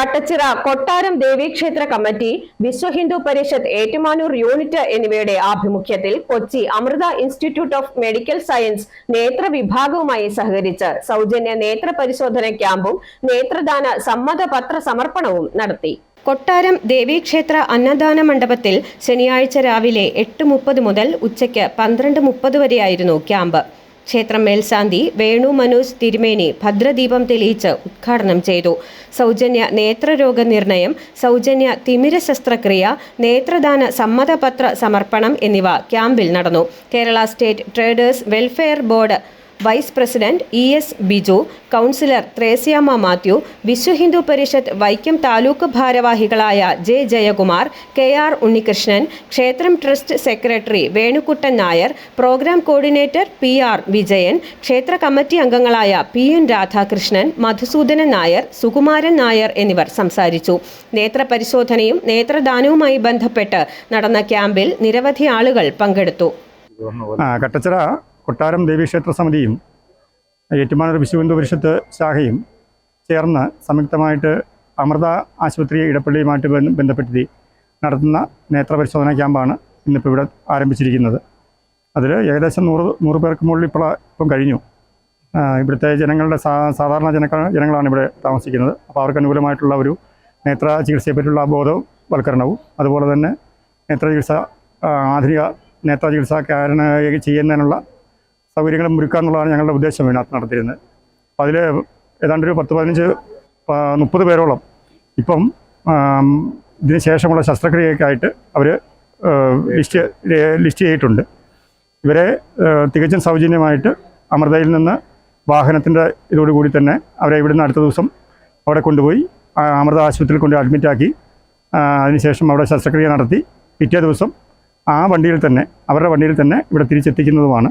കട്ടച്ചിറ കൊട്ടാരം ദേവീക്ഷേത്ര committee Vishwa Hindu Parishad Ettumanoor unit എന്നിവയുടെ ആഭിമുഖ്യത്തിൽ Kochi Amrita institute of medical science നേത്ര വിഭാഗവുമായി സഹകരിച്ച് സൗജന്യ നേത്ര പരിശോധന ക്യാമ്പും നേത്രദാന സമ്മതപത്ര സമർപ്പണവും നടത്തി. കൊട്ടാരം ദേവീക്ഷേത്ര അന്നദാന മണ്ഡപത്തിൽ ശനിയാഴ്ച രാവിലെ എട്ട് മുപ്പത് മുതൽ ഉച്ചയ്ക്ക് പന്ത്രണ്ട് മുപ്പത് വരെയായിരുന്നു ക്യാമ്പ്. ക്ഷേത്രം മേൽശാന്തി വേണു മനോജ് തിരുമേനി ഭദ്രദീപം തെളിയിച്ച് ഉദ്ഘാടനം ചെയ്തു. സൗജന്യ നേത്രരോഗ നിർണയം സൗജന്യ തിമിര ശസ്ത്രക്രിയ നേത്രദാന സമ്മതപത്ര സമർപ്പണം എന്നിവ ക്യാമ്പിൽ നടന്നു. Kerala state traders welfare board vice president E S Biju councillor Threasiamma Mathew Vishwa Hindu Parishad Vaikom taluk ഭാരവാഹികളായ J Jayakumar K R Unnikrishnan ക്ഷേത്രം trust secretary Venukuttan Nair programme coordinator P R Vijayan ക്ഷേത്ര committee അംഗങ്ങളായ P N Radhakrishnan Madhusoodanan Nair Sukumaran Nair എന്നിവർ സംസാരിച്ചു. നേത്രപരിശോധനയും നേത്രദാനവുമായി ബന്ധപ്പെട്ട് നടന്ന ക്യാമ്പിൽ നിരവധി ആളുകൾ പങ്കെടുത്തു. കട്ടച്ചിറ. കൊട്ടാരം ദേവീക്ഷേത്ര സമിതിയും ഏറ്റുമാനൂർ വിശ്വഹിന്ദു പരിഷത്ത് ശാഖയും ചേർന്ന് സംയുക്തമായിട്ട് അമൃത ആശുപത്രി ഇടപ്പള്ളിയുമായിട്ട് ബന്ധ- ബന്ധപ്പെടുത്തി നടത്തുന്ന നേത്രപരിശോധന ക്യാമ്പാണ് ഇന്നിപ്പോൾ ഇവിടെ ആരംഭിച്ചിരിക്കുന്നത്. അതിൽ ഏകദേശം നൂറ് നൂറ് പേർക്ക് മുകളിൽ ഇപ്പോൾ ഇപ്പം കഴിഞ്ഞു. ഇവിടുത്തെ ജനങ്ങളുടെ സാധാരണ ജനക്ക ജനങ്ങളാണ് ഇവിടെ താമസിക്കുന്നത്. അപ്പോൾ അവർക്ക് അനുകൂലമായിട്ടുള്ള ഒരു നേത്ര ചികിത്സയെപ്പറ്റിയുള്ള ബോധവൽക്കരണവും അതുപോലെ തന്നെ നേത്ര ചികിത്സ ആധുനിക നേത്ര ചികിത്സക്കാരന് ചെയ്യുന്നതിനുള്ള സൗകര്യങ്ങളും ഒരുക്കുക എന്നുള്ളതാണ് ഞങ്ങളുടെ ഉദ്ദേശം ഇതിനകത്ത് നടത്തിയിരുന്നത്. അപ്പോൾ അതിൽ ഏതാണ്ട് ഒരു പത്ത് പതിനഞ്ച് മുപ്പത് പേരോളം ഇപ്പം ഇതിന് ശേഷമുള്ള ശസ്ത്രക്രിയക്കായിട്ട് അവർ ലിസ്റ്റ് ലിസ്റ്റ് ചെയ്തിട്ടുണ്ട്. ഇവരെ തികച്ചും സൗജന്യമായിട്ട് അമൃതയിൽ നിന്ന് വാഹനത്തിന്റെ ഇതോടുകൂടി തന്നെ അവരെ ഇവിടുന്ന് അടുത്ത ദിവസം അവിടെ കൊണ്ടുപോയി അമൃത ആശുപത്രിയിൽ കൊണ്ട് അഡ്മിറ്റാക്കി അതിനുശേഷം അവിടെ ശസ്ത്രക്രിയ നടത്തി പിറ്റേ ദിവസം ആ വണ്ടിയിൽ തന്നെ അവരുടെ വണ്ടിയിൽ തന്നെ ഇവിടെ തിരിച്ചെത്തിക്കുന്നതുമാണ്